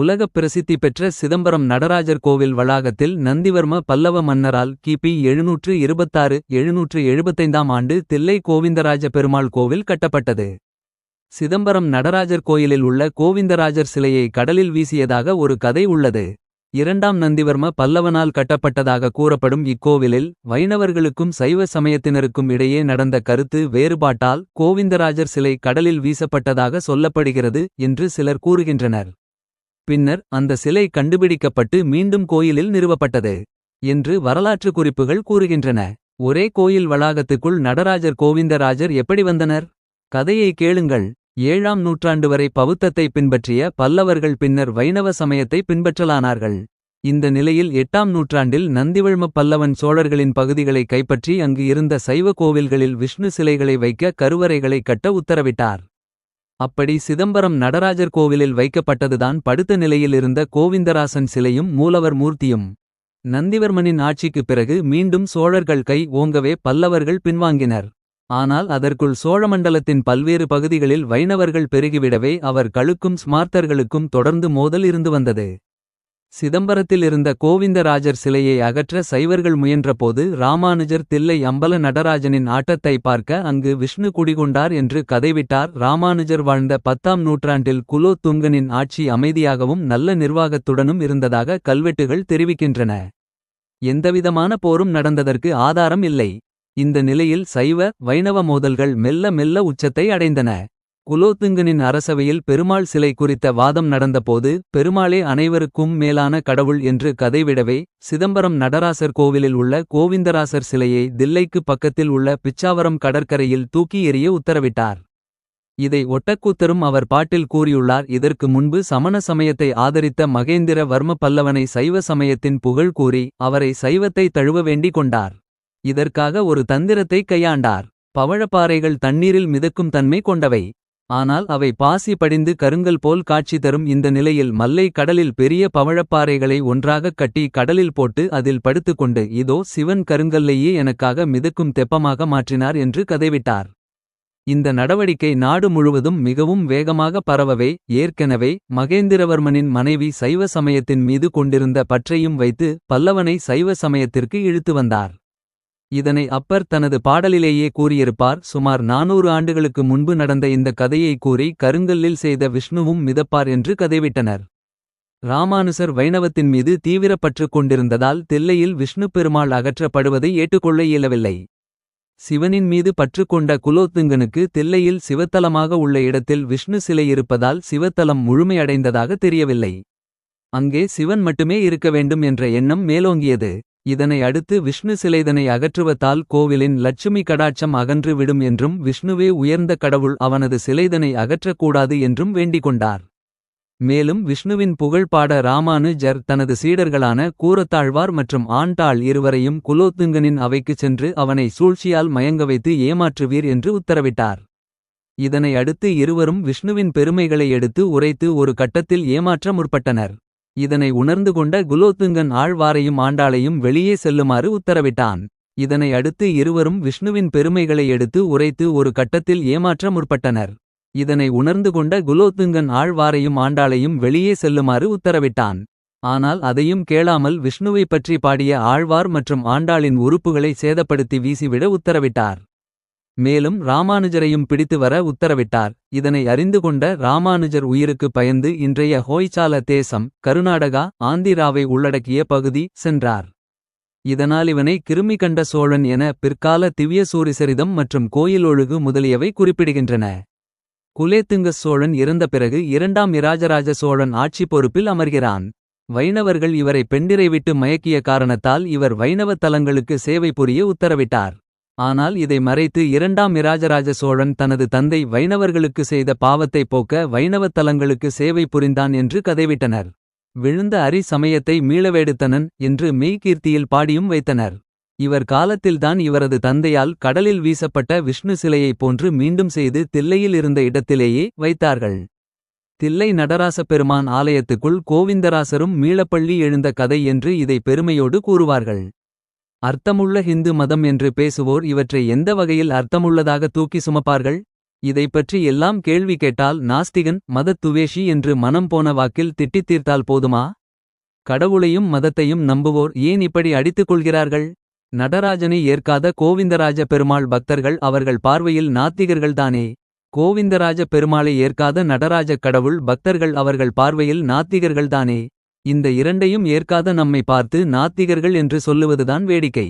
உலகப் பிரசித்தி பெற்ற சிதம்பரம் நடராஜர் கோவில் வளாகத்தில் நந்திவர்ம பல்லவ மன்னரால் கிபி எழுநூற்று இருபத்தாறு எழுநூற்று எழுபத்தைந்தாம் ஆண்டு தில்லை கோவிந்தராஜ பெருமாள் கோவில் கட்டப்பட்டது. சிதம்பரம் நடராஜர் கோயிலில் உள்ள கோவிந்தராஜர் சிலையை கடலில் வீசியதாக ஒரு கதை உள்ளது. இரண்டாம் நந்திவர்ம பல்லவனால் கட்டப்பட்டதாக கூறப்படும் இக்கோவிலில் வைணவர்களுக்கும் சைவ சமயத்தினருக்கும் இடையே நடந்த கருத்து வேறுபாட்டால் கோவிந்தராஜர் சிலை கடலில் வீசப்பட்டதாக சொல்லப்படுகிறது என்று சிலர் கூறுகின்றனர். பின்னர் அந்த சிலை கண்டுபிடிக்கப்பட்டு மீண்டும் கோயிலில் நிறுவப்பட்டது. என்று வரலாற்று குறிப்புகள் கூறுகின்றன. ஒரே கோயில் வளாகத்துக்குள் நடராஜர் கோவிந்தராஜர் எப்படி வந்தனர். கதையை கேளுங்கள் ஏழாம் நூற்றாண்டு வரை பவுத்தத்தை பின்பற்றிய பல்லவர்கள் பின்னர் வைணவ சமயத்தை பின்பற்றலானார்கள். இந்த நிலையில் எட்டாம் நூற்றாண்டில் நந்திவழ்ம பல்லவன் சோழர்களின் பகுதிகளை கைப்பற்றி அங்கு இருந்த சைவ கோவில்களில் விஷ்ணு சிலைகளை வைக்க கருவறைகளை கட்ட உத்தரவிட்டார். அப்படி சிதம்பரம் நடராஜர் கோவிலில் வைக்கப்பட்டதுதான் படுத்த நிலையில் இருந்த கோவிந்தராசன் சிலையும் மூலவர் மூர்த்தியும். நந்திவர்மனின் ஆட்சிக்குப் பிறகு மீண்டும் சோழர்கள் கை ஓங்கவே பல்லவர்கள் பின்வாங்கினர். ஆனால் அதற்குள் சோழமண்டலத்தின் பல்வேறு பகுதிகளில் வைணவர்கள் பெருகிவிடவே அவர் களுக்கும் ஸ்மார்த்தர்களுக்கும் தொடர்ந்து மோதல் இருந்து வந்தது. சிதம்பரத்தில் இருந்த கோவிந்தராஜர் சிலையை அகற்ற சைவர்கள் முயன்றபோது ராமானுஜர் தில்லை அம்பல நடராஜனின் ஆட்டத்தை பார்க்க அங்கு விஷ்ணு குடிகொண்டார் என்று கதைவிட்டார் ராமானுஜர் வாழ்ந்த பத்தாம் நூற்றாண்டில் குலோத்துங்கனின் ஆட்சி அமைதியாகவும் நல்ல நிர்வாகத்துடனும் இருந்ததாக கல்வெட்டுகள் தெரிவிக்கின்றன. எந்தவிதமான போரும் நடந்ததற்கு ஆதாரம் இல்லை. இந்த நிலையில் சைவ வைணவ மோதல்கள் மெல்ல மெல்ல உச்சத்தை அடைந்தன. குலோத்துங்கனின் அரசவையில் பெருமாள் சிலை குறித்த வாதம் நடந்தபோது பெருமாளே அனைவருக்கும் மேலான கடவுள் என்று கதைவிடவே சிதம்பரம் நடராசர் கோவிலில் உள்ள கோவிந்தராசர் சிலையை தில்லைக்கு பக்கத்தில் உள்ள பிச்சாவரம் கடற்கரையில் தூக்கி எறிய உத்தரவிட்டார். இதை ஒட்டக்கூத்தரும் அவர் பாட்டில் கூறியுள்ளார் இதற்கு முன்பு சமண சமயத்தை ஆதரித்த மகேந்திர வர்ம பல்லவனை சைவ சமயத்தின் புகழ் கூறி அவரை சைவத்தை தழுவ வேண்டிக் கொண்டார். இதற்காக ஒரு தந்திரத்தை கையாண்டார். பவழப்பாறைகள் தண்ணீரில் மிதக்கும் தன்மை கொண்டவை. ஆனால் அவை பாசி படிந்து கருங்கல் போல் காட்சி தரும் இந்த நிலையில் மல்லை கடலில் பெரிய பவழப்பாறைகளை ஒன்றாகக் கட்டி கடலில் போட்டு அதில் படுத்துக்கொண்டு இதோ சிவன் கருங்கல்லையே எனக்காக மிதக்கும் தெப்பமாக மாற்றினார் என்று கதைவிட்டார். இந்த நடவடிக்கை நாடு முழுவதும் மிகவும் வேகமாக பரவவே ஏற்கெனவே மகேந்திரவர்மனின் மனைவி சைவ சமயத்தின் மீது கொண்டிருந்த பற்றையும் வைத்து பல்லவனை சைவ சமயத்திற்கு இழுத்து வந்தார். இதனை அப்பர் தனது பாடலிலேயே கூறியிருப்பார் சுமார் நானூறு ஆண்டுகளுக்கு முன்பு நடந்த இந்த கதையை கூறி கருங்கல்லில் செய்த விஷ்ணுவும் மிதப்பார் என்று கதைவிட்டனர். ராமானுசர் வைணவத்தின் மீது தீவிரப்பற்று கொண்டிருந்ததால் தில்லையில் விஷ்ணு பெருமாள் அகற்றப்படுவதை ஏற்றுக்கொள்ள இயலவில்லை. சிவனின் மீது பற்று கொண்ட குலோத்துங்கனுக்கு தில்லையில் சிவத்தலமாக உள்ள இடத்தில் விஷ்ணு சிலை இருப்பதால் சிவத்தலம் முழுமையடைந்ததாக தெரியவில்லை. அங்கே சிவன் மட்டுமே இருக்க வேண்டும் என்ற எண்ணம் மேலோங்கியது. இதனை அடுத்து விஷ்ணு சிலைதனை அகற்றுவதால் கோவிலின் லட்சுமி கடாட்சம் அகன்று விடும் என்றும் விஷ்ணுவே உயர்ந்த கடவுள் அவனது சிலைதனை அகற்றக்கூடாது என்றும் வேண்டிக்கொண்டார். மேலும் விஷ்ணுவின் புகழ் பாட ராமானுஜர் தனது சீடர்களான கூரத்தாழ்வார் மற்றும் ஆண்டாள் இருவரையும் குலோத்துங்கனின் அவைக்குச் சென்று அவனை சூழ்ச்சியால் மயங்க வைத்து ஏமாற்றுவீர் என்று உத்தரவிட்டார். இதனை அடுத்து இருவரும் விஷ்ணுவின் பெருமைகளை எடுத்து உரைத்து ஒரு கட்டத்தில் ஏமாற்ற முற்பட்டனர். இதனை உணர்ந்து கொண்ட குலோத்துங்கன் ஆழ்வாரையும் ஆண்டாளையும் வெளியே செல்லுமாறு உத்தரவிட்டான். இதனை அடுத்து இருவரும் விஷ்ணுவின் பெருமைகளை எடுத்து உரைத்து ஒரு கட்டத்தில் ஏமாற்ற முற்பட்டனர். இதனை உணர்ந்து கொண்ட குலோத்துங்கன் ஆழ்வாரையும் ஆண்டாளையும் வெளியே செல்லுமாறு உத்தரவிட்டான். ஆனால் அதையும் கேளாமல் விஷ்ணுவைப் பற்றி பாடிய ஆழ்வார் மற்றும் ஆண்டாளின் உறுப்புகளை சேதப்படுத்தி வீசிவிட உத்தரவிட்டார். மேலும் ராமானுஜரையும் பிடித்து வர உத்தரவிட்டார். இதனை அறிந்து கொண்ட ராமானுஜர் உயிருக்கு பயந்து இன்றைய ஹோய்சால தேசம் கருநாடகா ஆந்திராவை உள்ளடக்கிய பகுதி சென்றார். இதனால் இவனை கிருமி கண்ட சோழன் என பிற்கால திவ்ய சூரிசரிதம் மற்றும் கோயில் ஒழுகு முதலியவை குறிப்பிடுகின்றன. குலேத்துங்க சோழன் இறந்த பிறகு இரண்டாம் இராஜராஜ சோழன் ஆட்சி பொறுப்பில் அமர்கிறான். வைணவர்கள் இவரை பெண்டிரை விட்டு மயக்கிய காரணத்தால் இவர் வைணவ தலங்களுக்கு சேவை புரிய உத்தரவிட்டார். ஆனால் இதை மறைத்து இரண்டாம் இராஜராஜ சோழன் தனது தந்தை வைணவர்களுக்கு செய்த பாவத்தை போக்க வைணவத் தலங்களுக்கு சேவை புரிந்தான் என்று கதைவிட்டனர். விழுந்த அரி சமயத்தை மீளவேடுத்தனன் என்று மெய்கீர்த்தியில் பாடியும் வைத்தனர். இவர் காலத்தில்தான் இவரது தந்தையால் கடலில் வீசப்பட்ட விஷ்ணு சிலையைப் போன்று மீண்டும் செய்து தில்லையில் இருந்த இடத்திலேயே வைத்தார்கள். தில்லை நடராச பெருமான் ஆலயத்துக்குள் கோவிந்தராசரும் மீளப்பள்ளி எழுந்த கதை என்று இதை பெருமையோடு கூறுவார்கள். அர்த்தமுள்ள ஹிந்து மதம் என்று பேசுவோர் இவற்றை எந்த வகையில் அர்த்தமுள்ளதாக தூக்கி சுமப்பார்கள். இதைப் பற்றி எல்லாம் கேள்வி கேட்டால் நாஸ்திகன் மதத் துவேஷி என்று மனம் போன வாக்கில் திட்டித் தீர்த்தால் போதுமா? கடவுளையும் மதத்தையும் நம்புவோர் ஏன் இப்படி அடித்துக் கொள்கிறார்கள்? நடராஜனை ஏற்காத கோவிந்தராஜ பெருமாள் பக்தர்கள் அவர்கள் பார்வையில் நாத்திகர்கள்தானே? கோவிந்தராஜ பெருமாளை ஏற்காத நடராஜக் கடவுள் பக்தர்கள் அவர்கள் பார்வையில் நாத்திகர்கள்தானே? இந்த இரண்டையும் ஏற்காத நம்மை பார்த்து நாத்திகர்கள் என்று சொல்லுவதுதான் வேடிக்கை.